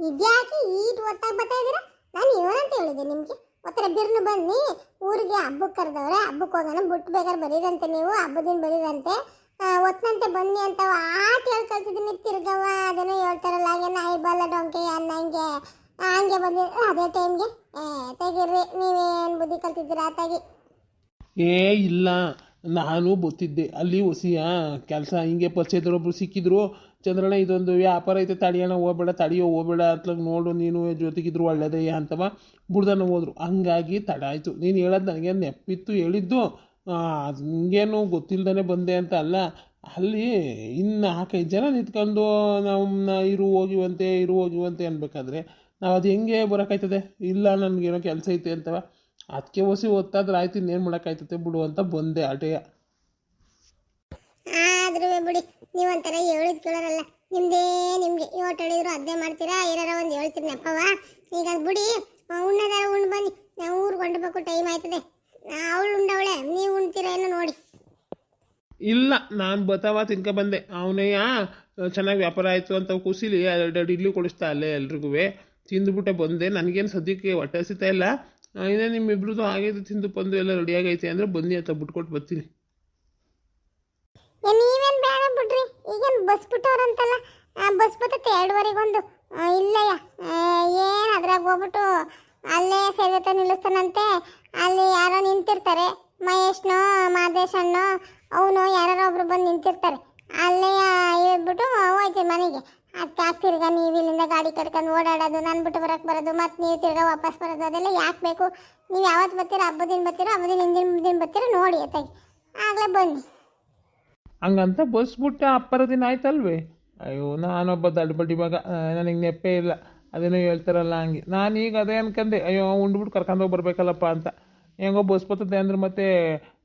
ಇದ್ಯಾಕೆ ಈಟ್ ಒತ್ತಾಗಿ ಬರ್ತಾ ಇದ್ದೀರಾ? ನಾನು ಏನಂತ ಹೇಳಿದೆ ನಿಮಗೆ. ಒತ್ತರ ಬಿರ್ನು ಬನ್ನಿ. ಊರಿಗೆ ಹಬ್ಬಕ್ಕೆ ಕರೆದವ್ರೆ ಹಬ್ಬಕ್ಕೆ ಹೋಗೋಣ. ಬಿಟ್ಟು ಬೇಕಾದ್ರೆ ಬರೀರಂತೆ ನೀವು ಹಬ್ಬದಿನ ಬರೀರಂತೆ. ಒತ್ತಂತೆ ಬನ್ನಿ ಅಂತ ಆಟ ಹೇಳಿ ಕಳ್ಸಿದ್ದೀನಿ. ತಿರ್ಗವ ಅದೇನೋ ಹೇಳ್ತಾರಲ್ಲ, ಹಾಗೆ ನಾಯಿ ಬಲ್ಲ ಡೊಂಕೆ ಅನ್ನ ಹಂಗೆ. ಹಂಗೆ ಬಂದಿ ಅದೇ ಟೈಮ್ಗೆ. ತೆಗೀರಿ ನೀವೇನು ಬುದ್ಧಿ ಕಲ್ತಿದ್ದೀರಾ, ತೆಗಿ. ಏ, ಇಲ್ಲ. ನಾನು ಗೊತ್ತಿದ್ದೆ ಅಲ್ಲಿ ಹೊಸಿಯ ಕೆಲಸ ಹಿಂಗೆ ಪರಿಚಯದವರೊಬ್ರು ಸಿಕ್ಕಿದ್ರು. ಚಂದ್ರಣ್ಣ, ಇದೊಂದು ವ್ಯಾಪಾರ ಐತೆ ತಡಿಯೋಣ ಹೋಗ್ಬೇಡ, ತಡಿಯೋ, ಹೋಗ್ಬೇಡ ಅತ್ಲಾಗ ನೋಡು, ನೀನು ಜೊತೆಗಿದ್ರು ಒಳ್ಳೇದೇ ಅಂತವ ಬುಡ್ದನ ಹೋದ್ರು. ಹಂಗಾಗಿ ತಡ ಆಯಿತು. ನೀನು ಹೇಳೋದು ನನಗೆ ನೆಪ್ಪಿತ್ತು ಹೇಳಿದ್ದು. ಹಿಂಗೇನು ಗೊತ್ತಿಲ್ದೇ ಬಂದೆ ಅಂತ ಅಲ್ಲ. ಅಲ್ಲಿ ಇನ್ನು ನಾಲ್ಕೈದು ಜನ ನಿಂತ್ಕೊಂಡು ನಮ್ಮನ್ನ ಇರು, ಹೋಗಿವಂತೆ ಇರು, ಹೋಗಿವಂತೆ ಅನ್ಬೇಕಾದ್ರೆ ನಾವು ಅದು ಹೆಂಗೆ ಬರೋಕ್ಕಾಯ್ತದೆ ಇಲ್ಲ, ನನಗೇನೋ ಕೆಲಸ ಐತೆ ಅಂತವ. ಅದಕ್ಕೆ ಹೊಸಿ ಓದ್ತಾದ್ರೆ ಆಯ್ತು ಇನ್ನೇನು ಮಾಡೋಕ್ಕಾಯ್ತತೆ ಬಿಡು ಅಂತ ಬಂದೆ ಆಟೆಯ. ಆದ್ರೂ ಬಿಡಿ ಒಂಥರ ಹೇಳಿದ್ ಕೇಳೋರಲ್ಲ. ನಿಮ್ದೇ ನಿಮ್ಗೆ ಇವತ್ತು ಹೇಳಿದ್ರು ಅದೇ ಮಾಡ್ತೀರಾ? ಏನಾರ ಒಂದು ಹೇಳ್ತೀರಿ ನಪ್ಪವ ಈಗ ಅದು ಬಿಡಿ ಉಣ್ಣದಾರ ಉಂಡು ಬನ್ನಿ. ನಾವು ಊರು ಹೊಂಡಬೇಕು ಟೈಮ್ ಆಯ್ತದೆ. ಅವಳು ಉಂಡವಳೆ ನೀವು ಉಣ್ತೀರಾ ಏನೋ ನೋಡಿ. ಇಲ್ಲ ನಾನು ಬತಾವ ತಿನ್ಕ ಬಂದೆ. ಅವನಯ್ಯ ಚೆನ್ನಾಗಿ ವ್ಯಾಪಾರ ಆಯಿತು ಅಂತ ಖುಷಿಲಿ ಎರಡು ಇಲ್ಲಿ ಕೊಡಿಸ್ತಾ ಅಲ್ಲೇ ಎಲ್ರಿಗೂ ತಿಂದುಬಿಟ್ಟೆ ಬಂದೆ. ನನಗೇನು ಸದ್ಯಕ್ಕೆ ಹೊಟ್ಟೆ ಹಸಿತಾ ಇಲ್ಲ. ನಿಮ್ಮ ನಿಮ್ಮಿಬ್ರದ್ದು ಆಗೈತೆ ತಿಂದು ಬಂದು ಎಲ್ಲ ರೆಡಿಯಾಗೈತೆ ಅಂದ್ರೆ ಬನ್ನಿ ಅಂತ ಬಿಟ್ಕೊಟ್ಟು ಬರ್ತೀನಿ. ನೀವೇನು ಬೇಡ ಬಿಡ್ರಿ. ಈಗೇನು ಬಸ್ ಬಿಟ್ಟವ್ರಂತಲ್ಲ. ಬಸ್ ಬರ್ತೈತೆ ಎರಡುವರೆಗೊಂದು. ಇಲ್ಲಯ್ಯ. ಏನು ಅದ್ರಾಗ ಹೋಗ್ಬಿಟ್ಟು ಅಲ್ಲೇ ಸೇವತೆ ನಿಲ್ಲಿಸ್ತಾನಂತೆ. ಅಲ್ಲಿ ಯಾರೋ ನಿಂತಿರ್ತಾರೆ. ಮಹೇಶ್ನೋ, ಮಾದೇಶಣ್ಣೋ, ಅವನು ಯಾರೋ ಒಬ್ರು ಬಂದು ನಿಂತಿರ್ತಾರೆ. ಅಲ್ಲೇ ಹೇಳ್ಬಿಟ್ಟು ಹೋಯ್ತು ಮನೆಗೆ. ಯಾಕೆ ತಿರ್ಗಾ ನೀವು ಇಲ್ಲಿಂದ ಗಾಡಿ ಕರ್ಕೊಂಡು ಓಡಾಡೋದು, ನಾನು ಬಿಟ್ಟು ಬರೋಕ್ಕೆ ಬರೋದು, ಮತ್ತು ನೀವು ತಿರ್ಗಾ ವಾಪಸ್ ಬರೋದು, ಅದೆಲ್ಲ ಯಾಕೆ ಬೇಕು? ನೀವು ಯಾವತ್ತು ಬರ್ತೀರೋ ಹಬ್ಬದಿಂದ ಬರ್ತೀರೋ ಹಬ್ಬದಿನ ಹಿಂದಿನ ದಿನ ಬರ್ತೀರೋ, ನೋಡಿ ಅತ್ತಾಗಿ ಆಗಲೇ ಬನ್ನಿ. ಹಂಗಂತ ಬಸ್ ಬಿಟ್ಟ ಅಪ್ಪರ ದಿನ ಆಯ್ತಲ್ವೇ? ಅಯ್ಯೋ, ನಾನೊಬ್ಬ ದಡ್ಬಡ್ಡಿ ಮಗ ನನಗೆ ನೆಪ್ಪೇ ಇಲ್ಲ. ಅದೇನೋ ಹೇಳ್ತಾರಲ್ಲ ಹಂಗೆ. ಈಗ ಅದೇ ಅನ್ಕಂಡೆ ಅಯ್ಯೋ, ಉಂಡ್ಬಿಟ್ಟು ಕರ್ಕೊಂಡು ಬರಬೇಕಲ್ಲಪ್ಪ ಅಂತ. ಹೆಂಗೋ ಬಸ್ ಬರ್ತದೆ ಅಂದ್ರೆ ಮತ್ತೆ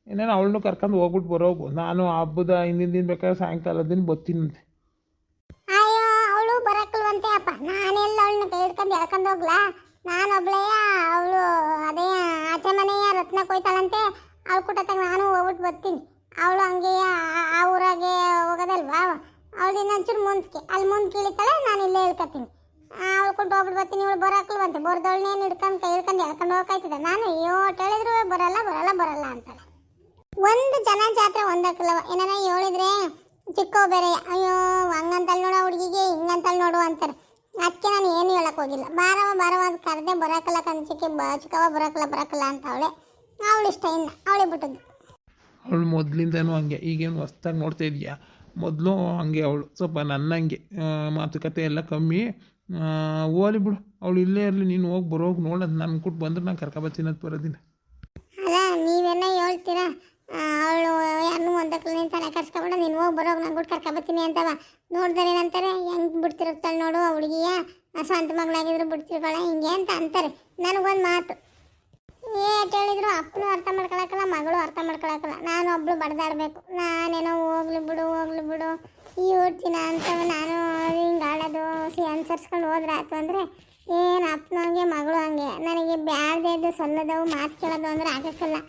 ಇನ್ನೇನು ಅವಳನ್ನು ಕರ್ಕೊಂಡು ಹೋಗ್ಬಿಟ್ಟು ಬರೋಗು. ನಾನು ಹಬ್ಬದ ಹಿಂದಿನ ದಿನ ಬೇಕಾದ್ರೆ ಸಾಯಂಕಾಲ ದಿನ ಬರ್ತೀನಂತೆ. ಅಯ್ಯೋ, ಅವಳು ಬರಕಲ್ವಂತೆ ಅಪ್ಪ. ನಾನೆಲ್ಲ ಅವಳನ್ನ ಕೈ ಹಿಡ್ಕೊಂಡು ಎಳ್ಕೊಂಡು ಹೋಗ್ಲಾ? ನಾನು ಒಬ್ಳೆಯ ಅವಳು ಅದೇ ಆಚೆ ಮನೆಯ ರತ್ನ ಕೊಯ್ತಾಳಂತೆ. ಅವಳು ಕುಟತ್ತಾಗ ನಾನು ಹೋಗ್ಬಿಟ್ಟು ಬರ್ತೀನಿ. ಅವಳು ಹಂಗೆ ಆ- ಊರಾಗೆ ಹೋಗೋದಲ್ವಾ? ಅವಳು ಇನ್ನೊಂಚೂರು ಮುಂದಕ್ಕೆ ಅಲ್ಲಿ ಮುಂದೆ ಕೀಳಿತಾಳೆ, ನಾನು ಇಲ್ಲೇ ಹೇಳ್ಕೊತೀನಿ. ಅವಳು ಕೊಟ್ಟು ಹೋಗ್ಬಿಟ್ಟು ಬರ್ತೀನಿ. ಇವಳು ಬರಕಲ್ವಂತೆ. ಬರ್ದವಳನ್ನೇನು ಹಿಡ್ಕೊಂಡು, ಕೈ ಹಿಡ್ಕೊಂಡು ಎಳ್ಕೊಂಡು ಹೋಗ್ಕಾಯ್ತದೆ ನಾನು, ಅಯ್ಯೋ ಹೇಳಿದ್ರು ಬರಲ್ಲ ಬರಲ್ಲ ಬರಲ್ಲ ಅಂತಾಳೆ. ಒಂದು ಜನ ಜಾತ್ರೆ ಒಂದಕ್ಕಲ್ಲವ ಏನಾರ ಹೇಳಿದ್ರೆ ಚಿಕ್ಕವ್ ಬೇರೆ, ಅಯ್ಯೋ ಹಂಗಂತಲ್ಲಿ ನೋಡೋ ಹುಡುಗಿಗೆ ಹಿಂಗಂತಲ್ಲಿ ನೋಡು ಅಂತಾರೆ. ಅದಕ್ಕೆ ನಾನು ಏನು ಹೇಳಕ್ ಹೋಗಿಲ್ಲ. ಬಾರವ ಬಾರವ ಅಂತ ಕರೆದೆ ಬರೋಕಲ್ಲ ಕಂಚಿಕೆ ಬ ಚಿಕ್ಕವ ಬರೋಕಲ್ಲ ಬರೋಕಲ್ಲ ಅಂತ ಅವಳೆ. ಅವಳು ಇಷ್ಟ ಇಲ್ಲ. ಅವಳೆ ಬಿಟ್ಟದ್ದು. ಅವಳು ಮೊದಲಿಂದನೂ ಹಂಗೆ. ಈಗೇನು ಹೊಸ್ದಾಗಿ ನೋಡ್ತಾ ಇದೆಯಾ? ಮೊದಲು ಹಂಗೆ ಅವಳು. ಸ್ವಲ್ಪ ನನ್ನಂಗೆ ಮಾತುಕತೆ ಎಲ್ಲ ಕಮ್ಮಿ. ಹೋಲಿ ಬಿಡು. ಅವಳು ಇಲ್ಲೇ ಇರಲಿ. ನೀನು ಹೋಗಿ ಬರೋಗಿ ನೋಡೋದು ನಾನು ಕೊಟ್ಟು ಬಂದ್ರೆ ನಾನು ಕರ್ಕೊಬತ್ತೀನಿ ಅಂತ ಬರೋದಿನ ಅಲ್ಲ ನೀವೆಲ್ಲ ಹೇಳ್ತೀರಾ ಅವಳು ಯಾರನ್ನೂ ಒಂದಕ್ಕಲ್ಲ ನೀನು ತಲೆ ಕರ್ಸ್ಕೊಬೇಡ ನೀನು ಹೋಗಿ ಬರೋ ನಾನು ಬಿಟ್ಟು ಕರ್ಕೊಬತ್ತೀನಿ ಅಂತವ. ನೋಡಿದ್ರೆ ಏನಂತಾರೆ, ಹೆಂಗೆ ಬಿಡ್ತಿರುತ್ತಾಳೆ ನೋಡು ಆ ಹುಡುಗಿಯ. ಸ್ವಂತ ಮಗಳಾಗಿದ್ರು ಬಿಡ್ತಿರ್ತಾಳೆ, ಹಿಂಗೆ ಅಂತ ಅಂತಾರೆ. ನನಗೊಂದು ಮಾತು. ಏ ಅಂತ ಹೇಳಿದ್ರು, ಅಪ್ಪನು ಅರ್ಥ ಮಾಡ್ಕೊಳಕಲ್ಲ, ಮಗಳು ಅರ್ಥ ಮಾಡ್ಕೊಳಕಲ್ಲ. ನಾನು ಒಬ್ಳು ಬಡ್ದಾಡ್ಬೇಕು. ನಾನೇನೋ ಹೋಗ್ಲಿ ಬಿಡು ಹೋಗ್ಲಿ ಬಿಡು. ಈ ಓಡ್ತೀನ ಅಂತ ನಾನು ಹಿಂಗೆ ಆಡೋದು, ಸಿ ಅನ್ಸರ್ಸ್ಕೊಂಡು ಹೋದ್ರೆ ಆಯ್ತು ಅಂದರೆ, ಏನು ಅಪ್ಪನ ಹಂಗೆ, ಮಗಳು ಹಂಗೆ. ನನಗೆ ಬ್ಯಾಡ್ದು ಸೊಲ್ಲದವು ಮಾತು ಕೇಳೋದು ಅಂದ್ರೆ ಆಗಕ್ಕಲ್ಲ.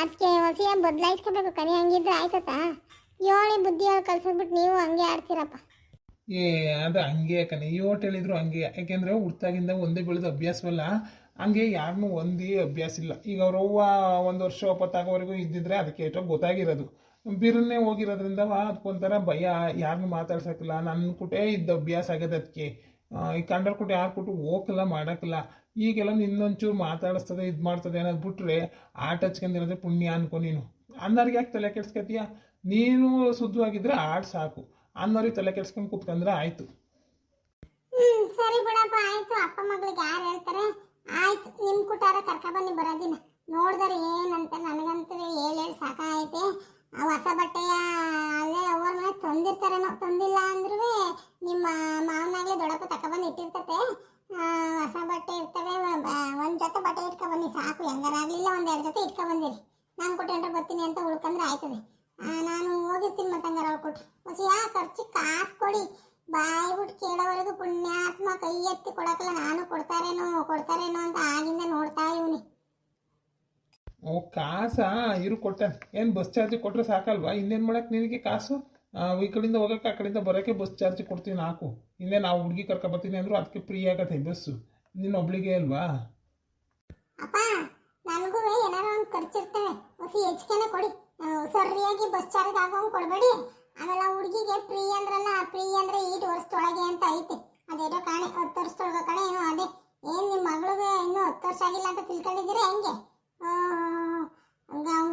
ಅದಕ್ಕೆ ಹೊಸಿಯ ಬದಲಾಯಿಸ್ಕೋಬೇಕು ಕನಿ ಹಂಗಿದ್ರೆ ಆಯ್ತತಾ ಏಳಿ ಬುದ್ಧಿ ಹೇಳಿ ಕಳ್ಸಿದ್ಬಿಟ್ಟು ನೀವು ಹಂಗೆ ಆಡ್ತೀರಪ್ಪ. ಏ, ಅದು ಹಂಗೆ ಕಣೆ. ಯೋಟ್ ಹೇಳಿದ್ರು ಹಂಗೆ. ಯಾಕೆಂದ್ರೆ ಹುಡ್ತಾಗಿಂದ ಒಂದೇ ಬೆಳೆದ ಅಭ್ಯಾಸವಲ್ಲ ಹಂಗೆ ಯಾರನ್ನೂ ಒಂದೇ ಅಭ್ಯಾಸ ಇಲ್ಲ. ಈಗ ಅವ್ರವ್ವ ಒಂದು ವರ್ಷ ಒಪ್ಪತ್ತಾಗೋವರೆಗೂ ಇದ್ದಿದ್ರೆ ಅದಕ್ಕೆ ಎಷ್ಟೋ ಗೊತ್ತಾಗಿರೋದು. ಬಿರುನ್ನೇ ಹೋಗಿರೋದ್ರಿಂದ ಅದಕ್ಕೊಂಥರ ಭಯ. ಯಾರನ್ನೂ ಮಾತಾಡ್ಸೋಕ್ಕಿಲ್ಲ. ನನ್ನ ಕುಟೇ ಇದ್ದ ಅಭ್ಯಾಸ ಆಗ್ಯದ ಅದಕ್ಕೆ ಈ ಕಂಡರ್ ಕುಟೆ ಯಾರು ಕೊಟ್ಟು ಹೋಗಲ್ಲ ಮಾಡೋಕ್ಕಿಲ್ಲ ಈಗೆಲ್ಲ ನಿನ್ನೊಂಚೂರು ಮಾತಾಡಿಸ್ತದೆ, ಇದು ಮಾಡ್ತದೆ ಅನ್ನೋದು ಬಿಟ್ಟರೆ ಆಟ ಹಚ್ಕೊಂಡಿರೋದೇ ಪುಣ್ಯ ಅನ್ಕೊ ನೀನು. ಅನ್ನೋರಿಗೆ ಯಾಕೆ ತಲೆ ಕೆಡ್ಸ್ಕೊತೀಯ ನೀನು ಶುದ್ಧವಾಗಿದ್ರೆ ಆಡ್ ಸಾಕು. ಅನ್ನೋರಿಗೆ ತಲೆ ಕೆಡ್ಸ್ಕೊಂಡು ಕುತ್ಕಂದ್ರೆ ಆಯಿತು. ಸರಿ ಬಿಡಪ್ಪ, ಆಯ್ತು. ಅಪ್ಪ ಮಗಳಿಗೆ ಯಾರು ಹೇಳ್ತಾರೆ? ಆಯ್ತು, ನಿಮ್ ಕುಟಾರ ಕರ್ಕ ಬನ್ನಿ ಬರೋದಿನ. ನೋಡಿದ್ರೆ ಏನಂತ ನನಗಂತೂ ಹೇಳಿ ಹೇಳಿ ಸಾಕಾಗೈತೆ ಆ ಹೊಸ ಬಟ್ಟೆಯ ಅಲ್ಲೇ ಅವ್ರ ಮನೆ ತಂದಿರ್ತಾರೇನೋ ತಂದಿಲ್ಲ ಅಂದ್ರೂ ನಿಮ್ಮ ಮಾವನಾಗ್ಲಿ ದೊಡ್ಡಪ್ಪ ತಕೊಬಂದು ಇಟ್ಟಿರ್ತತೆ ಆ, ಹೊಸ ಬಟ್ಟೆ ಇರ್ತವೆ ಬ- ಒಂದ್ ಜೊತೆ ಬಟ್ಟೆ ಇಟ್ಕೊ ಬನ್ನಿ ಸಾಕು ಹೆಂಗಾರಾಗ್ಲಿಲ್ಲ ಒಂದ್ ಎರಡು ಜೊತೆ ಇಟ್ಕೊ ಬಂದಿರಿ ನಾನು ಕೊಟ್ಟೆ ಬರ್ತೀನಿ ಅಂತ ಉಳ್ಕಂದ್ರೆ ಆಯ್ತದೆ ಆ, ನಾನು ಹೋಗಿರ್ತೀನಿ ಮತ್ತೆ ಹಂಗಾರ ಅವ್ರು ಕೊಟ್ಟು ಹೊಸಿಯ ಖರ್ಚು ಕಾಸು ಕೊಡಿ ಬಾಯಿ ಬಿಟ್ಟು ಕೇಳೋವರೆಗೂ ಪುಣ್ಯಾತ್ಮ ಕೈ ಎತ್ತಿ ಕೊಡಕಲ್ಲ ನಾನು ಕೊಡ್ತಾರೇನೋ ಕೊಡ್ತಾರೇನೋ ಅಂತ ಆಗಿಂದ ನೋಡ್ತಾ ಇವನಿ. ಓ ಕಾಸಾ? ಇರು ಕೊಟ್ಟೆ. ಏನು ಬಸ್ ಚಾರ್ಜ್ ಕೊಟ್ಟರೆ ಸಾಕಲ್ವಾ? ಇನ್ನೇನು ಮಾಡಕ್ಕೆ ನಿನಗೆ ಕಾಸು? ಈ ಕಡೆಯಿಂದ ಹೋಗೋಕೆ ಆ ಕಡೆಯಿಂದ ಬರೋಕ್ಕೆ ಬಸ್ ಚಾರ್ಜ್ ಕೊಡ್ತೀನಿ ನಾಲ್ಕು ಇನ್ನೇ ನಾವು ಹುಡುಗಿ ಕರ್ಕೊಬರ್ತೀನಿ ಅಂದ್ರು ಅದಕ್ಕೆ ಫ್ರೀ ಆಗತ್ತೆ ಬಸ್ಸು. ನಿನ್ನ ಒಬ್ಳಿಗೆ ಅಲ್ವಾ? ಅಪ್ಪ ನನಗೂ ಏನಾರ ಒಂದು ಖರ್ಚಿರ್ತವೆ. ಹೊಸಿ ಹೆಚ್ಚಿಗೆನೆ ಕೊಡಿ. ಸರಿಯಾಗಿ ಬಸ್ ಚಾರ್ಜ್ ಆಗೋಂಗೆ ಕೊಡಬೇಡಿ. ಆಮೇಲೆ ಹುಡುಗಿಗೆ ಫ್ರೀ ಅಂದ್ರಲ್ಲ ಫ್ರೀ ಅಂದ್ರೆ ಈಟ್ ವರ್ಷದೊಳಗೆ ಅಂತ ಐತೆ. ಅದೇನೋ ಕಾಣೆ, ಹತ್ತು ವರ್ಷದೊಳಗೆ ಕಣೆ, ಏನೋ ಅದೇ. ಏನು ನಿಮ್ಮ ಮಗಳಿಗೆ ಇನ್ನೂ ಹತ್ತು ವರ್ಷ ಆಗಿಲ್ಲ ಅಂತ ತಿಳ್ಕೊಂಡಿದ್ದೀರಾ ಹೆಂಗೆ?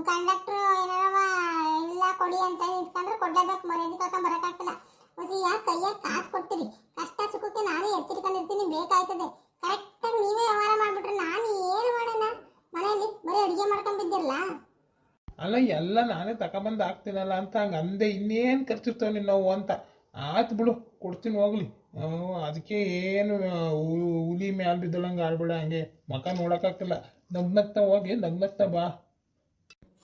ಕಂಡಕ್ಟ್ರು ಏನಾರವ, ಇಲ್ಲ ಕೊಡಿ ಅಂತ ನಿಂತ್ಕೊಂಡ್ರೆ ಕೊಡ್ಲೇಬೇಕು, ಮರ್ಯಾದೆ ಕರ್ಕೊಂಡ್ ಬರೋಕ್ಕಾಗ್ತಿಲ್ಲ. ಹೊಸಿ ಯಾಕೆ ಕೈಯಾಗ ಕಾಸು ಕೊಡ್ತೀರಿ? ಕಷ್ಟ ಸುಖಕ್ಕೆ ನಾನೇ ಎಚ್ಚರಿಕೊಂಡಿರ್ತೀನಿ ಬೇಕಾಯ್ತದೆ. ಕರೆಕ್ಟಾಗಿ ನೀವೇ ವ್ಯವಹಾರ ಮಾಡಿಬಿಟ್ರೆ ನಾನು ಏನು ಮಾಡೋಣ? ಮನೆಯಲ್ಲಿ ಬರೀ ಅಡುಗೆ ಮಾಡ್ಕೊಂಡ್ ಬಿದ್ದಿರಲ್ಲ ಅಲ್ಲ, ಎಲ್ಲ ನಾನೇ ತಗೊಂಡ್ಬಂದು ಹಾಕ್ತೀನಲ್ಲ ಅಂತ ಹಂಗೆ ಅಂದೆ. ಇನ್ನೇನು ಖರ್ಚಿರ್ತಾವೆ ನೋವು ಅಂತ? ಆಯ್ತು ಬಿಡು, ಕೊಡ್ತೀನಿ ಹೋಗ್ಲಿ. ಅದಕ್ಕೆ ಏನು ಹುಲಿ ಮ್ಯಾಲ ಬಿದ್ದಳಂಗೆ ಆಡ್ಬೇಡ ಹಂಗೆ. ಮಕ ನೋಡೋಕ್ಕಾಗಲ್ಲ ನಗ್ನಗ್ತಾ ಹೋಗಿ ನಗ್ನಗ್ತಾ ಬಾ.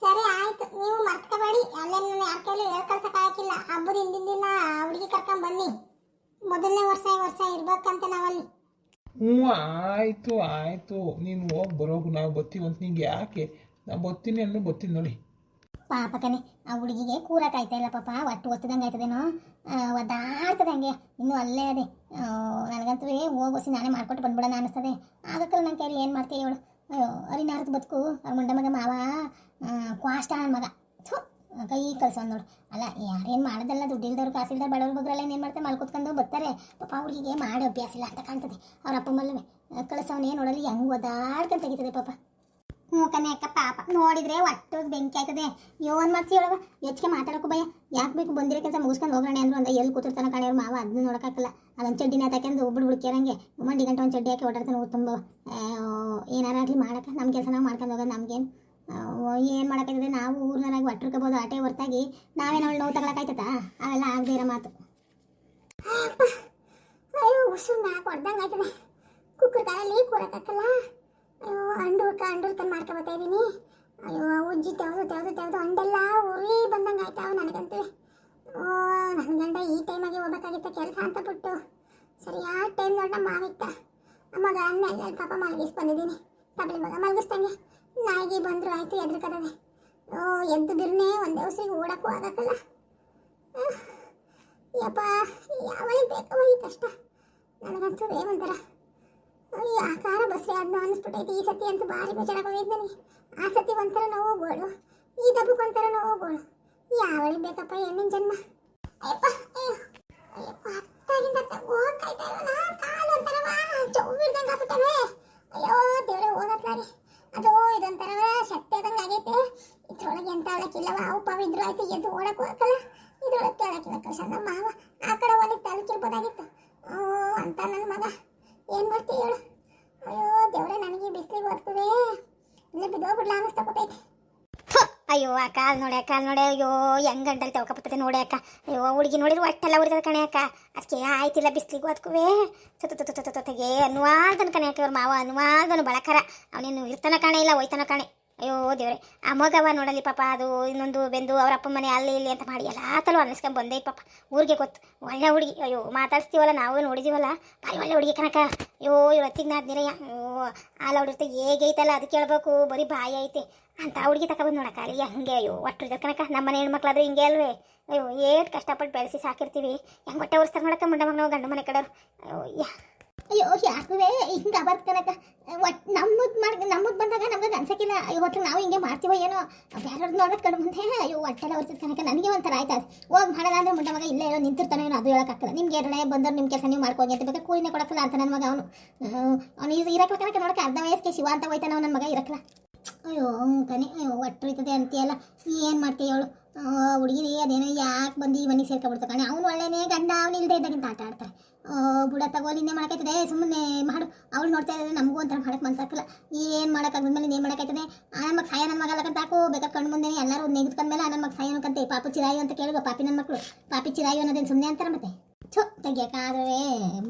ಸರಿ ಆಯ್ತು. ನೀವು ಮರ್ತಕಬೇಡಿ. ಅಲ್ಲೇನು ಯಾರ ಕೈಲಿ ಹೇಳ್ಕಳ್ಸಕ್ಕಾಗಿಲ್ಲ ಹಬ್ಬದ ಹಿಂದಿನ ದಿನ ಹುಡುಗಿ ಕರ್ಕೊಂಡ್ ಬನ್ನಿ. ಮೊದಲನೇ ವರ್ಷ ಈ ವರ್ಷ ಇರ್ಬೇಕಂತ ನಾವಲ್ಲಿ. ಹ್ಞೂ ಆಯಿತು ಆಯಿತು. ನೀನು ಹೋಗಿ ಬರೋಗು ನಾವು ಬರ್ತೀವಂತ ನಿಂಗೆ ಯಾಕೆ? ನಾನು ಬರ್ತೀನಿ ಅನ್ನೋ ಬರ್ತೀನಿ ನೋಡಿ. ಪಾಪ ಆ ಹುಡುಗಿಗೆ ಕೂರ ಆಯ್ತಾ ಇಲ್ಲ ಪಾಪ, ಒಟ್ಟು ಒತ್ತದಂಗೆ ಆಯ್ತದೇನೋ? ಒದ್ದಾಡ್ತದೆ ಹಂಗೆ. ಇನ್ನೂ ಅಲ್ಲೇ ಅದೇ. ನನಗಂತೂ ಹೋಗೋಸಿ ನಾನೇ ಮಾಡ್ಕೊಟ್ಟು ಬಂದ್ಬಿಡೋಣ ಅನ್ನಿಸ್ತದೆ. ಆಗಕ್ಕಲ್ಲ ನನ್ನ ಕೇಳಿ, ಏನು ಮಾಡ್ತೀಯ ಇವಳು? ಅರಿನಾರದ ಬದುಕು, ಅವ್ರ ಮುಂಡ ಮಗ ಮಾವ ಕ್ವಾಷ್ಟ ನನ್ನ ಮಗ. ಥೂ, ಕೈ ಕಳ್ಸೋನ್ ನೋಡು. ಅಲ್ಲ, ಯಾರೇನು ಮಾಡೋದಲ್ಲ ದುಡ್ಡು ಇಲ್ದವ್ರು ಕಾಸು ಇಲ್ದವ್ರು ಬಡವ್ರ ಬಗ್ರೆಲ್ಲ ಏನು ಮಾಡ್ತಾರೆ? ಮಲ್ಕೊತ್ಕೊಂಡು ಬರ್ತಾರೆ. ಪಾಪ ಹುಡುಗಿಗೆ ಮಾಡಿ ಅಭ್ಯಾಸ ಇಲ್ಲ ಅಂತ ಕಾಣ್ತದೆ. ಅವ್ರ ಅಪ್ಪ ಮಲ್ಲವೆ ಏನು ನೋಡಲಿ, ಹೆಂಗೆ ಒದ್ದಾಡ್ಕೊಂಡು ತೆಗಿತದೆ ಪಾಪ. ಕಣೆ ಅಕ್ಕ ಪಾಪ. ನೋಡಿದ್ರೆ ಒಟ್ಟು ಬೆಂಕಿ ಆಯ್ತದೆ. ಯೋನ್ ಮಾಡ್ಸಿ ಹೇಳವ ಹೆಚ್ಚಿಗೆ ಮಾತಾಡೋಕು ಭಯ. ಯಾಕೆ ಬೇಕು ಬಂದಿರೋ ಕೆಲಸ ಮುಗಿಸ್ಕೊಂಡು ಹೋಗೋಣ ಅಂದ್ರು ಒಂದು ಎಲ್ಲಿ ಕೂತಿರ್ತಾನೆ ಕಣೆಯವ್ರ ಮಾವ ಅದನ್ನ ನೋಡೋಕ್ಕಾಗಲ್ಲ. ಅದೊಂದು ಚಡ್ಡಿನ ತಕೊಂಡು ಒಬ್ಬಳು ಹುಡುಕಿಯರಂಗೆ ಮಂಡಿ ಗಂಟೆ ಒಂದು ಚಡ್ಡಿ ಹಾಕಿ ಓಡಾಡ್ತಾನೆ ತುಂಬ. ಏನಾರ ಆಗಲಿ ನಮ್ಮ ಕೆಲಸ ನಾವು ಮಾಡ್ಕೊಂಡು ಹೋಗೋದು ನಮ್ಗೇನು. ಏನು ಮಾಡೋಕ್ಕಾಗ್ತದೆ? ನಾವು ಊರ್ನಾಗಿ ಒಟ್ಟಿರ್ಕೋಬೋದು ಆಟೆ ಹೊರತಾಗಿ ನಾವೇನು ಅವಳು ನೋವು ತಗೊಳಕಾಯ್ತದ ಅವೆಲ್ಲ ಆಗದೆ ಇರೋ ಮಾತು. ಅಯ್ಯೋ, ಉಸಿರು ನಾಲ್ಕು ಹೊಡ್ದಂಗೆ ಆಯ್ತದೆ. ಕುಕ್ಕರ್ ಕಾಲಲ್ಲಿ ಕೂರಕ್ಕಾಗಲ್ಲ ಅಯ್ಯೋ ಅಂಡೂರ್ಕನ್ ಅಂಡೂರ್ಕ ಮಾಡ್ಕೊಬತ್ತಾ ಇದ್ದೀನಿ ಅಯ್ಯೋ ಉಜ್ಜಿ ತೆವ್ದು ತೆವ್ದು ತೆವ್ದು ಅಂಡೆಲ್ಲ ಉರಿ ಬಂದಂಗೆ ಆಯ್ತಾವ ನನಗಂತೂ. ಓ ನನ್ನ ಗಂಡ ಈ ಟೈಮಾಗೆ ಹೋಗ್ಬೇಕಾಗಿತ್ತು, ಕೆಲಸ ಅಂತ ಬಿಟ್ಟು. ಸರಿಯಾದ ಟೈಮ್ ನೋಡ ಮಾವಿತ್ತ. ಮಗ ಅನ್ನೆಲ್ಲ ಪಾಪ ಮಲಗಿಸ್ ಬಂದಿದ್ದೀನಿ. ತಬಲಿ ಮಗ, ಮಲಗಿಸ್ದಂಗೆ. ನಾಯಿಗೆ ಬಂದರು ಆಯ್ತು ಎದ್ರಕತ್ತದೆ ಓ, ಎದ್ದು ಬಿರ್ನೇ, ಒಂದೇ ಉಸಿರಿಗೆ ಓಡಕ್ಕೂ ಆಗಕ್ಕಲ್ಲ ಆಹ್, ಯಪ್ಪ ಯಾವಳಿ ಬೇಕವ ಈ ಕಷ್ಟ ನನಗಂತೂ ರೇ ಒಂಥರ ಈ ಅದನ್ನ ಅನಿಸ್ಬಿಟ್ಟೈತಿ. ಈ ಸತಿ ಅಂತೂ ಭಾರಿ ಬೇಜಾರಾಗ ಹೋಗಿದ್ದೆ ಆ ಸತಿ ಒಂಥರ ನೋವು ಗೋಳು ಈ ದಬ್ಬಕ್ಕೆ ಒಂಥರ ನೋವು ಗೋಳು ಯಾವಳಿ ಬೇಕಪ್ಪ ಹೆಣ್ಣಿನ ಜನ್ಮ. ಅಯ್ಯಪ್ಪ, ಅಯ್ಯೋ. ಅಯ್ಯಪ್ಪ, ಅತ್ತಾಗಿಂದ ಹೋಗ್ತಾಯ್ತಾ ಇವನ ಕಾಲು ಒಂಥರವ ಚೌ ಹಿಡ್ದಂಗೆ ಆಗ್ಬಿಟ್ಟವೆ. ಅಯ್ಯೋ, ದೇವ್ರೆ, ಹೋಗತ್ಲಾರಿ. ಅದು ಇದೊಂಥರ ಶಕ್ತಿ ಆದಂಗೆ ಆಗೈತೆ. ಇದ್ರೊಳಗೆ ಎಂತ ಅವಳಕ್ಕಿಲ್ಲವ? ಅವು ಪಾವ ಇದ್ರು ಆಯ್ತು, ಎದ್ದು ಓಡಕ್ಕೆ ಹೋಗಕ್ಕಲ್ಲ. ಇದ್ರೊಳಗೆ ಕೇಳಕ್ಕಿಲ್ಲ ಕಳ್ಸ ನಮ್ಮ ಮಾವ ಆ ಕಡೆ ಒಲಿಗೆ ತಲುಕಿರ್ಬೋದಾಗಿತ್ತು ಅಂತ ನನ್ನ ಮಗ ಏನು ಮಾಡ್ತೀಯ ಹೇಳು ಅಯ್ಯೋ ದೇವ್ರೆ ನನಗೆ ಬಿಸಿಲಿಗೆ ಓದ್ತದೆ ಇಲ್ಲೇ ಬಿದ್ದೋಗ್ಬಿಡ್ಲ ಅನ್ನಿಸ್ತಾ ಗೊತ್ತೈತೆ ಅಯ್ಯೋ ಆ ಕಾಲ್ ನೋಡಿ ಅಕ್ಕ ಕಾಲ್ ನೋಡಿ, ಅಯ್ಯೋ, ಹೆಂಗ್ ಗಂಟಲ್ಲಿ ತಗೊಪತ್ತದೆ ನೋಡಿ ಅಕ್ಕ. ಅಯ್ಯೋ, ಹುಡುಗಿ ನೋಡಿದ್ರು ಒಟ್ಟೆಲ್ಲ ಉರಿತದ ಕಣೆ ಅಕ್ಕ. ಅದಕ್ಕೆ ಆಯ್ತಿಲ್ಲ ಬಿಸ್ಲಿಗೆ ತುತ್ತ ತುತ್ತ ತೆಗೆ, ಅನುವಾದನ ಕಣೆ ಅಕ್ಕ ಇವ್ರ ಮಾವ, ಅನುವಾದನು ಬಳಕರ. ಅವನೇನು ಇರ್ತಾನ ಕಾಣೆ ಇಲ್ಲ, ಹೋಯ್ತಾನ ಕಾಣೆ. ಅಯ್ಯೋ, ದೇವ್ರೆ, ಆ ಮಗವ ನೋಡಲಿ ಪಾಪ, ಅದು ಇನ್ನೊಂದು ಬೆಂದು ಅವ್ರ ಅಪ್ಪ ಮನೆ ಅಲ್ಲಿ ಇಲ್ಲಿ ಅಂತ ಮಾಡಿ ಎಲ್ಲ ತಲೂ ಅನ್ನಿಸ್ಕೊಂಡ್ ಬಂದೆ ಪಾಪ. ಊರಿಗೆ ಗೊತ್ತು, ಒಳ್ಳೆ ಹುಡುಗಿ, ಅಯ್ಯೋ, ಮಾತಾಡ್ಸ್ತೀವಲ್ಲ, ನಾವು ನೋಡಿದೀವಲ್ಲ. ಭಾರಿ ಒಳ್ಳೆ ಹುಡುಗಿ ಕಣಕ ಅಯ್ಯೋ, ಇವ್ರ ಹೊತ್ತಿಗೆ ನಾದ್ನಿರಯ್ಯ. ಅಯ್ಯೋ, ಹಾಲು ಹೊಡಿರ್ತೆ ಹೇಗೈತಲ್ಲ ಅದಕ್ಕೆ ಹೇಳ್ಬೇಕು, ಬರೀ ಬಾಯಿ ಐತೆ. ಅಂತ ಹುಡುಗಿ ತಗೊಬಂದು ನೋಡಕ್ಕಾಗಲಿ ಹಂಗೆ, ಅಯ್ಯೋ ಒಟ್ಟು ಮನೆ ಹೆಣ್ಮಕ್ಳಾದ್ರೆ ಹಿಂಗೆ ಅಲ್ವೇ? ಅಯ್ಯೋ ಏಟ್ ಕಷ್ಟಪಟ್ಟು ಬೆಳೆಸಿ ಸಾಕಿರ್ತೀವಿ? ಹೆಂಗೆ ಹೊಟ್ಟೆ ಉರ್ಸ್ತಾರೆ ನೋಡಕ್ಕ ಮುಂಡ ಮಗನ ಗಂಡು ಮನೆ ಕಡೆಯವ್ರು? ಅಯ್ಯೋ, ಯಾ. ಅಯ್ಯೋ, ಯಾಕುವೆ ಹಿಂಗೆ ಬರ್ತ ಕನಕ ಒಟ್ಟು ನಮ್ಮದು ಮಾಡಿ, ನಮ್ಮದು ಬಂದಾಗ ನಮ್ಗೆ ಅನ್ಸಕ್ಕಿಲ್ಲ. ಅಯ್ಯೋ ನಾವು ಹಿಂಗೆ ಮಾಡ್ತೀವೋ ಏನೋ? ಬೇರೆಯವ್ರದ್ದು ನೋಡೋದು ಕಡೆ ಮುಂದೆ, ಅಯ್ಯೋ ಒಟ್ಟೆಲ್ಲ ಹೊರ್ತದ ಕನಕ ನನಗೆ ಒಂಥರ ಆಯ್ತು ಅದು. ಹೋಗಿ ಮಾಡೋಣ ಅಂದ್ರೆ ಮುಂಡ ಮಗ ಇಲ್ಲೇ ಏನೋ ನಿಂತಿರ್ತಾನೆ ಏನೋ ಅದು ಹೇಳೋಕ್ಕಾಗಲ್ಲ ನಿಮ್ಗೆ ಎರಡನೇ ಬಂದವ್ರು ನಿಮ್ಮ ಕೆಲಸ ನೀವು ಮಾಡ್ಕೋಗಿ ಅಂತ ಬೇಕಾದ್ರೆ ಕೂಲಿನೇ ಕೊಡಕ್ಕಲ್ಲ ಅಂತ ನನ್ನ ಮಗ ಅವನು. ಅವನು ಇರಕ್ಲ ಕನಕ ನೋಡಕ್ಕೆ, ಅರ್ಧ ವಯಸ್ಸಿಗೆ ಶಿವ ಅಂತ ಹೋಯ್ತಾನೆ ನನ್ನ ಮಗ ಇರಕ್ಲ ಅಯ್ಯೋ ಕಣೇ ಅಯ್ಯೋ ಹೋಯ್ತದೆ ಅಂತೀಯಲ್ಲ, ಏನು ಮಾಡ್ತೀಯ ಅವಳು ಹುಡುಗಿರಿ, ಅದೇನೋ ಯಾಕೆ ಬಂದು ಈ ಮನೆ ಸೇರ್ಕೊಬಿಡ್ತಾ ಕಣೆ? ಅವನು ಒಳ್ಳೆನೇ ಗಂಡ, ಅವನು ಇಲ್ಲದೆ ಇದ್ದಾಗಿಂತ ಆಟ ಆಡ್ತಾರೆ ಬುಡ ಬುಡ ಇನ್ನೇ ಮಾಡಕೈತದೆ ಸುಮ್ಮನೆ ಮಾಡು. ಅವಳು ನೋಡ್ತಾ ಇದ್ದಾರೆ ನಮಗೂ ಒಂಥರ ಮಾಡಕ್ಕೆ ಮನ್ಸಾಕಲ್ಲ ಏನು ಮಾಡೋಕ್ಕಾಗದ್ಮೇಲೆ ಏನು ಮಾಡೋಕ್ಕಾಯ್ತದೆ? ಆ ನನ್ನ ಮಗ ಸಾಯ ನನ್ನ ಮಗ ಹಾಕು. ಬೇಕಾದ್ರೆ ಕಣ್ಣು ಮುಂದೆ ಎಲ್ಲರೂ ನೆಗೆದ್ಕೊಂಡ್ಮೇಲೆ ನನ್ನ ಮಗ ಸಾಯ ಅನ್ಕಂತೆ ಪಾಪು ಚಿರಾಯು ಅಂತ ಕೇಳುವ ಪಾಪಿ ನನ್ನ ಮಕ್ಕಳು ಪಾಪಿ ಚಿರಾಯು ಅನ್ನೋದೇನು ಸುಮ್ಮನೆ ಅಂತಾರೆ ಮತ್ತೆ? ಥು ತೆಗಿಯೋಕ್ಕಾದ್ರೆ.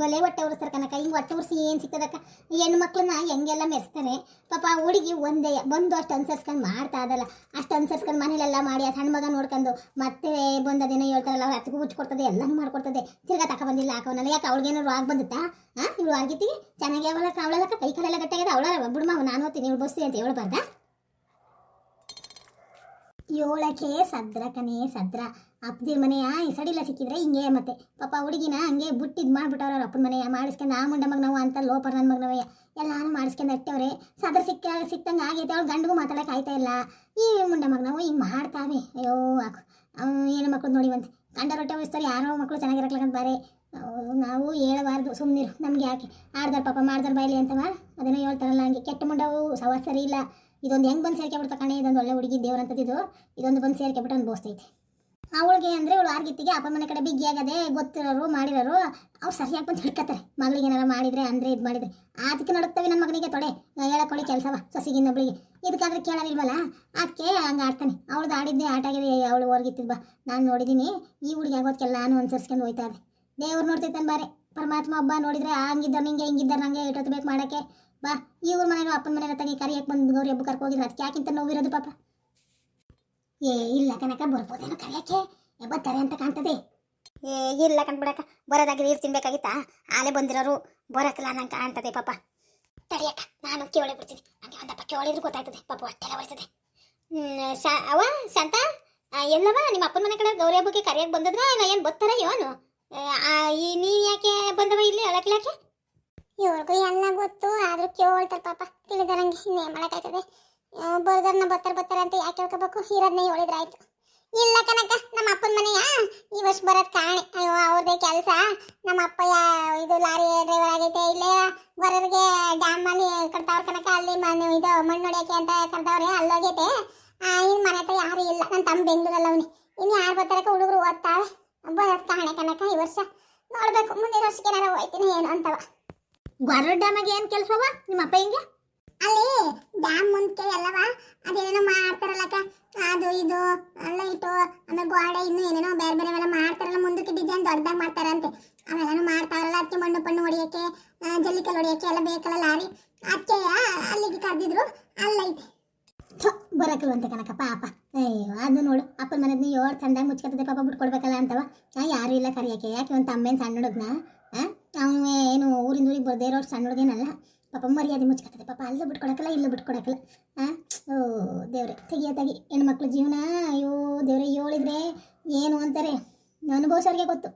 ಬಲೆ ಹೊಟ್ಟೆ ಉರ್ಸ್ತಾರೆ ಕನಕ ಹಿಂಗೆ ಹೊಟ್ಟೆ ಉರ್ಸಿ ಏನು ಸಿಗ್ತದಕ್ಕ ಹೆಣ್ಣು ಮಕ್ಳನ್ನ ಹೆಂಗೆಲ್ಲ ಮೆರೆಸ್ತಾರೆ. ಪಾಪ ಹುಡುಗಿ ಒಂದೇ, ಬಂದು ಅಷ್ಟು ಅನುಸರಿಸ್ಕೊಂಡು ಮಾಡ್ತಾ ಅದಲ್ಲ ಅಷ್ಟು ಅನುಸರಿಸ್ಕೊಂಡು ಮನೇಲೆಲ್ಲ ಮಾಡಿ ಆ ಸಣ್ಣ ಮಗ ನೋಡ್ಕೊಂಡು ಮತ್ತೆ ಬಂದದೇನೋ ಹೇಳ್ತಾರಲ್ಲ, ಅವ್ರು ಹತ್ತಿಗೂ ಹುಚ್ಚು ಕೊಡ್ತದೆ, ಎಲ್ಲನೂ ಮಾಡ್ಕೊಡ್ತದೆ. ತಿರ್ಗಾ ತಕ ಬಂದಿಲ್ಲ ಹಾಕೋನಲ್ಲ ಯಾಕೆ ಅವ್ಳಿಗೇನಾದ್ರು ಆಗ ಬಂದುತ್ತಾ? ಹಾಂ ಇವಳು ಆಗಿತ್ತಿಗೆ ಚೆನ್ನಾಗಿ ಅವಳ ಅವಳಕ್ಕ ಕೈ ಕಾಲೆಲ್ಲ ಗಟ್ಟಾಗಿದೆ ಅವಳ ಬಿಡ್ಮ ನಾನು ಓದ್ತೀನಿ, ಇವಳು ಬಸ್ಸಿ ಅಂತ ಹೇಳ್ಬಾರ್ದ? ಏಳಕ್ಕೆ ಸದ್ರ ಕನೇ ಸದ್ರ. ಅಪ್ಪದಿರ ಮನೆಯ ಈ ಸಡಿಲ ಸಿಕ್ಕಿದ್ರೆ ಹಿಂಗೆ ಮತ್ತೆ. ಪಾಪ ಹುಡುಗಿನ ಹಂಗೆ ಬುಟ್ಟಿದ್ ಮಾಡ್ಬಿಟ್ಟವ್ರ ಅವ್ರ ಅಪ್ಪನ ಮನೆಯ ಮಾಡಿಸ್ಕೊಂಡು ಆ ಮುಂಡ ಮಗ ನಾವು ಅಂತ ಲೋಪರ್ ನನ್ನ ಮಗನವಯ್ಯ ಎಲ್ಲಾನು ಮಾಡಿಸ್ಕೊಂಡು ಅಟ್ಟವ್ರೆ. ಸದರ್ ಸಿಕ್ಕ ಸಿಕ್ಕಂಗೆ ಆಗೈತೆ, ಅವ್ಳು ಗಂಡಗೂ ಮಾತಾಡಕ್ಕೆ ಆಯ್ತಾ ಇಲ್ಲ. ಈ ಮುಂಡ ಮಗ ನಾವು ಹಿಂಗೆ ಮಾಡ್ತಾವೆ ಅಯ್ಯೋ ಏನು ಮಕ್ಳು ನೋಡಿ ಬಂತೆ ಕಂಡ ರೊಟ್ಟೆ ವಹಿಸ್ತಾರೆ ಯಾರೋ ಮಕ್ಕಳು ಚೆನ್ನಾಗಿರಕ್ಲಕ್ಕಂತ ಬಾರೆ. ನಾವು ಹೇಳಬಾರ್ದು ಸುಮ್ಮನಿರು ನಮ್ಗೆ ಯಾಕೆ? ಆಡ್ದಾರ ಪಾಪ, ಮಾಡ್ದಾರ ಬಾಯ್ಲಿ ಅಂತ ಮಾ ಅದನ್ನ ಹೇಳ್ತಾರಲ್ಲ ಹಂಗೆ. ಕೆಟ್ಟ ಮುಂಡವು ಸವಾಸರಿ ಇಲ್ಲ. ಇದೊಂದು ಹೆಂಗೆ ಬಂದು ಸೇರ್ಕೆ ಬಿಡ್ತಾ ಕಣೆ? ಇದೊಂದು ಒಳ್ಳೆ ಹುಡುಗಿ ದೇವ್ರಂತದ್ದು ಇದೊಂದು ಬಂದು ಸೇರ್ಕೆ ಬಿಟ್ಟು ಅನ್ಬೋಸ್ತೈತೆ ಅವಳಿಗೆ ಅಂದರೆ ಇವಳು ಆರ್ಗಿತ್ತಿಗೆ ಅಪ್ಪ ಮನೆ ಕಡೆ ಬಿಗಿಯಾಗದೆ ಗೊತ್ತಿರೋರು, ಮಾಡಿರೋರು, ಅವ್ರು ಸರಿಯಾಗಿ ಬಂದು ಹಿಡ್ಕತ್ತಾರೆ ಮಗಳಿಗೆ ಏನಾರ ಮಾಡಿದ್ರೆ, ಅಂದರೆ ಇದು ಮಾಡಿದ್ರೆ. ಅದಕ್ಕೆ ನಡುತ್ತವೆ ನನ್ನ ಮಗನಿಗೆ ತೊಡೆ. ಹೇಳಕೊಳ್ಳಿ ಕೆಲಸವ ಸೊಸಿಗಿನ್ನೊಬ್ಳಿಗೆ ಇದಕ್ಕಾದ್ರೆ ಕೇಳೋದಿಲ್ವಲ್ಲ ಅದಕ್ಕೆ ಹಂಗೆ ಆಡ್ತಾನೆ. ಅವಳ್ದು ಆಡಿದ್ದೆ, ಆಟ ಆಗಿದೆ, ಅವಳು ಹೊರ್ಗಿತ್ತಿದ್ ಬಾ. ನಾನು ನೋಡಿದ್ದೀನಿ ಈ ಹುಡುಗಿ ಆಗೋದಕ್ಕೆಲ್ಲ ನಾನು ಅನುಸರಿಸ್ಕೊಂಡು ಹೋಯ್ತಾ ಇದೆ. ದೇವ್ರು ನೋಡ್ತಿರ್ತಾನೆ ಬಾರೆ. ಪರಮಾತ್ಮ ಹಬ್ಬ ನೋಡಿದ್ರೆ ಹಂಗಿದ್ದಾರ ನಿಂಗೆ ಹಿಂಗಿದ್ದಾರೆ ನಂಗೆ ಇಟ್ಟೊತ್ತು ಬೇಕು ಮಾಡೋಕ್ಕೆ. ಬಾ ಇವ್ರ ಮನೆಯವರು ಅಪ್ಪನ ಮನೆ ತಗಿ ಕರಿಯಕ್ಕೆ ಬಂದು ಗೌರಿ ಹಬ್ಬ ಕರ್ಕೊ ಹೋಗಿದ್ರೆ ಅದಕ್ಕೆ ಯಾಕಿಂತ ನೋವಿರೋದು ಪಾಪ? ಏ ಇಲ್ಲ ಕನಕ ಬರ್ಬೋದೇನು ಕರಿಯಕ್ಕೆ ಬರ್ತಾರೆ ಅಂತ ಕಾಣ್ತದೆ. ಏ ಇಲ್ಲ ಕಣ್ಬಿಡಕ್ಕ ಬರೋದಾಗಿ ನೀರು ತಿನ್ಬೇಕಾಗಿತ್ತಾ? ಆಲೆ ಬಂದಿರೋರು ಬರೋಕ್ಕಲ್ಲ ನಂಗೆ ಕಾಣ್ತದೆ ಪಾಪ. ತಡಿಯಕ್ಕ ನಾನು ಕೇಳಿ ಬಿಡ್ತೀನಿ. ಹಂಗೆ ಒಂದಪ್ಪ ಕೇಳಿದ್ರು ಗೊತ್ತಾಯ್ತದೆ. ಪಾಪ ಹೊಟ್ಟೆಲ್ಲ ಬರ್ತದೆ ಅವ ಶಾಂತ? ಎಲ್ಲವ? ನಿಮ್ಮ ಅಪ್ಪನ ಮನೆ ಕಡೆ ಗೌರಿ ಹಬ್ಬಕ್ಕೆ ಕರೆಯಕ್ಕೆ ಬಂದದ್ರ? ಇಲ್ಲ ಏನು ಬರ್ತಾರ ಯೋನು ಈ ನೀ ಯಾಕೆ ಬಂದವ ಇಲ್ಲಿ ಅಳಕ್ಲಾಕೆ ಇವ್ರಿಗೂ ಎಲ್ಲ ಗೊತ್ತು ಆದ್ರೂ ಕೇಳ್ತಾರೆ ಪಾಪ. ತಿಳಿದಾರಂಗೆ ಇನ್ನೇನು ಮಾಡೋಕ್ಕಾಯ್ತದೆ? ಬರ್ದಾರನ್ನ ಬತ್ತರ್ ಬರ್ತಾರೆ ಅಂತ ಯಾಕೆ ಹೇಳ್ಕೋಬೇಕು? ಇರೋದನ್ನೇ ಹೇಳಿದ್ರೆ ಆಯ್ತು. ಇಲ್ಲ ಕನಕ ನಮ್ಮ ಅಪ್ಪನ ಮನೆಯ ಈ ವರ್ಷ ಬರೋದ್ ಕಾಣೆ. ಅಯ್ಯೋ, ಅವ್ರದೇ ಕೆಲಸ. ನಮ್ಮ ಅಪ್ಪ ಇದು ಲಾರಿ ಡ್ರೈವರ್ ಆಗೈತೆ. ಇಲ್ಲೇ ಬರೋರಿಗೆ ಡ್ಯಾಮ್ ಅಲ್ಲಿ ಕಟ್ತಾವ್ರ ಕನಕ ಅಲ್ಲಿ ಮನೆ ಇದು ಮಣ್ಣು ಹೊಡಿಯಕ್ಕೆ ಅಂತ ಕರ್ತಾವ್ರೆ ಅಲ್ಲೋಗೈತೆ ಇನ್ನು ಮನೆ ಹತ್ರ ಯಾರು ಇಲ್ಲ. ನನ್ನ ತಮ್ಮ ಬೆಂಗಳೂರಲ್ಲಿ ಅವನಿ. ಇನ್ನು ಯಾರು ಬರ್ತಾರಕ ಹುಡುಗರು ಓದ್ತಾವೆ. ಬರೋದ್ ಕಾಣೆ ಕನಕ ಈ ವರ್ಷ. ನೋಡ್ಬೇಕು, ಮುಂದಿನ ವರ್ಷಕ್ಕೆ ಏನಾರ ಹೋಯ್ತೀನಿ ಏನು ಅಂತವ. ಗ್ವಾರ ಡ್ಯಾಮಾಗೆ ಏನು ಕೆಲಸವ? ನಿಮ್ಮ ಅಪ್ಪ ಹಿಂಗೆ? ಅಲ್ಲಿ ಡ್ಯಾಮ್ ಮುಂದೆ ಎಲ್ಲವ? ಅದೇನೇನೋ ಮಾಡ್ತಾರಲ್ಲಕ್ಕ? ಅದು ಇದು ಲೈಟು ಆಮೇಲೆ ಗೋಡೆ ಇನ್ನು ಏನೇನೋ ಬೇರೆ ಬೇರೆ ಎಲ್ಲ ಮಾಡ್ತಾರಲ್ಲ, ಮುಂದಕ್ಕೆ ಡಿಸೈನ್ ದೊಡ್ಡದಾಗಿ ಮಾಡ್ತಾರಂತೆ. ಅವೆಲ್ಲನೂ ಮಾಡ್ತಾರಲ್ಲ ಅದಕ್ಕೆ ಮಣ್ಣು ಪಣ್ಣು ಹೊಡಿಯೋಕ್ಕೆ ಜಲ್ಲಿಕಲ್ಲಿ ಹೊಡಿಯೋಕ್ಕೆ ಎಲ್ಲ ಬೇಕಲ್ಲ ಲಾರಿ. ಅದಕ್ಕೆ ಅಲ್ಲಿಗೆ ಕರೆದಿದ್ರು, ಅಲ್ಲೈತೆ. ಅಂತ ಕನಕ ಪಾಪ. ಅಯ್ಯೋ, ಅದು ನೋಡು, ಅಪ್ಪನ ಮನೆದ್ ನೀವು ಏಳು ಚಂದಾಗಿ ಮುಚ್ಕತ್ತದೆ ಪಾಪ ಬಿಟ್ಕೊಡ್ಬೇಕಲ್ಲ ಅಂತವ. ಯಾರು ಇಲ್ಲ ಕರಿಯಕ್ಕೆ, ಯಾಕೆ ಒಂದು ತಮ್ಮೇನು ಸಣ್ಣ ಹುಡುಗನ ಅವನು ಏನು ಊರಿಂದ ಊರಿಗೆ ಬರ್ದೇ ಇರೋ ಸಣ್ಣ ಹುಡುಗೇನಲ್ಲ ಪಾಪ ಮರ್ಯಾದೆ ಮುಚ್ಕತ್ತದೆ ಪಾಪ ಅಲ್ಲೂ ಬಿಟ್ಕೊಡಕ್ಕಲ್ಲ ಇಲ್ಲೂ ಬಿಟ್ಕೊಡಕ್ಕಲ್ಲ. ಹಾಂ ಓ ದೇವ್ರೆ ತೆಗಿಯೋ ತೆಗಿ ಹೆಣ್ಮಕ್ಳ ಜೀವನ ಅಯ್ಯೋ ದೇವ್ರೆ ಹೇಳಿದ್ರೆ ಏನು ಅಂತಾರೆ? ಅನುಭವಿಸೋರಿಗೆ ಗೊತ್ತು.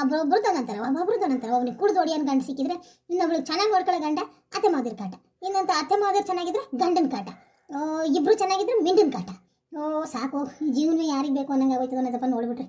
ಒಬ್ಬೊಬ್ರು ತಗೊಂತಾರೆ ಒಬ್ಬೊಬ್ರು ತಗೊಂತಾರೆ ಒಬ್ನಿಗೆ ಕುಡ್ದು ಹೊಡಿಯೋನ್ ಗಂಡ ಸಿಕ್ಕಿದ್ರೆ ಇನ್ನೊಬ್ಳು ಚೆನ್ನಾಗಿ ನೋಡ್ಕೊಳ್ಳೋ ಗಂಡ ಅತ್ತೆ ಮಾದಿರ ಕಾಟ. ಇನ್ನೊಂದು ಅತ್ತೆ ಮಾದಿರ ಚೆನ್ನಾಗಿದ್ರೆ ಗಂಡನ ಕಾಟ. ಓ, ಇಬ್ರು ಚೆನ್ನಾಗಿದ್ರೆ ಮಿಂಡಿನ ಕಾಟ. ಓ ಸಾಕು ಜೀವನ ಯಾರಿಗೆ ಬೇಕು ಅನ್ನಂಗೆ ಆಗೋಯ್ತದ ಅನ್ನೋದಪ್ಪ ನೋಡ್ಬಿಟ್ರೆ.